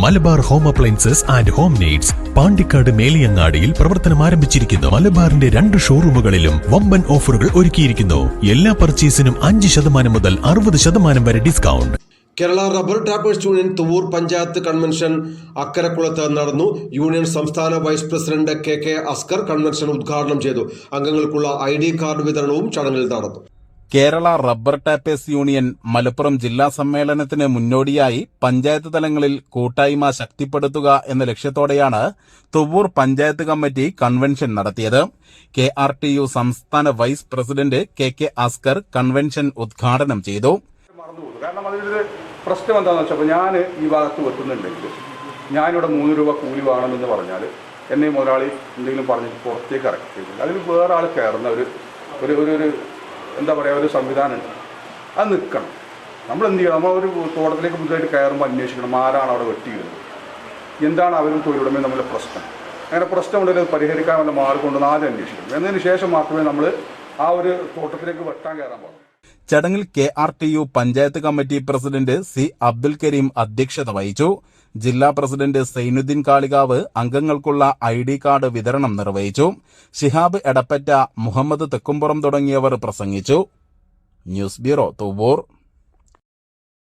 Malabar home appliances and home needs Pandikkad മേലിയങ്ങാടിയിൽ പ്രവർത്തനം ആരംഭിച്ചിരിക്കുന്നു. മലബാറിന്റെ രണ്ട് ഷോറൂമുകളിലും വമ്പൻ ഓഫറുകൾ ഒരുക്കിയിരിക്കുന്നു. എല്ലാ പർച്ചേസിനും അഞ്ച് ശതമാനം മുതൽ അറുപത് ശതമാനം വരെ discount. Kerala rubber tappers union Thuvvur panchayat convention അക്കരക്കുളത്ത് നടന്നു. യൂണിയൻ സംസ്ഥാന vice president K K Askar convention ഉദ്ഘാടനം ചെയ്തു. അംഗങ്ങൾക്കുള്ള ഐ കാർഡ് വിതരണവും ചടങ്ങിൽ നടന്നു. Kerala rubber tappers union Malappuram ജില്ലാ സമ്മേളനത്തിന് മുന്നോടിയായി പഞ്ചായത്ത് തലങ്ങളിൽ കൂട്ടായ്മ ശക്തിപ്പെടുത്തുക എന്ന ലക്ഷ്യത്തോടെയാണ് തുവൂർ പഞ്ചായത്ത് കമ്മിറ്റി കൺവെൻഷൻ നടത്തിയത്. കെ ആർ ടി യു സംസ്ഥാന vice president K K Askar convention ഉദ്ഘാടനം ചെയ്തു. കാരണം പ്രശ്നം എന്താണെന്ന് വെച്ചപ്പോൾ ഞാൻ ഈ ഭാഗത്ത് വെക്കുന്നുണ്ടെങ്കിൽ ഞാനിവിടെ മൂന്ന് രൂപ കൂലി വേണമെന്ന് പറഞ്ഞാൽ എന്നെ മുതലാളി എന്തെങ്കിലും പറഞ്ഞിട്ട് പുറത്തേക്ക് ഇറക്കി അതിൽ വേറെ ആൾ കയറുന്ന ഒരു ഒരു ഒരു എന്താ പറയുക ഒരു സംവിധാനമുണ്ട് അത് നിൽക്കണം. നമ്മൾ എന്ത് ചെയ്യണം? നമ്മൾ ഒരു തോട്ടത്തിലേക്ക് പുതുതായിട്ട് കയറുമ്പോൾ അന്വേഷിക്കണം ആരാണ് അവിടെ വെട്ടിയിരുന്നത് എന്താണ് അവരും തൊഴിലുടമയും നമ്മളെ പ്രശ്നം? അങ്ങനെ പ്രശ്നമുണ്ടെങ്കിൽ അത് പരിഹരിക്കാൻ വല്ല മാർഗമുണ്ടെന്ന് ആദ്യം അന്വേഷിക്കണം. എന്നതിന് ശേഷം മാത്രമേ നമ്മൾ ആ ഒരു തോട്ടത്തിലേക്ക് വെട്ടാൻ കയറാൻ പാടുള്ളൂ. ചടങ്ങിൽ K R T U panchayat committee president C Abdul Kareem അധ്യക്ഷത വഹിച്ചു. ജില്ലാ പ്രസിഡന്റ് സൈനുദ്ദീൻ കാളികാവ് അംഗങ്ങൾക്കുള്ള ഐ ഡി കാർഡ് വിതരണം നിർവഹിച്ചു. ഷിഹാബ് എടപ്പറ്റ മുഹമ്മദ് തെക്കുംപുറം തുടങ്ങിയവർ പ്രസംഗിച്ചു. News bureau Thuvur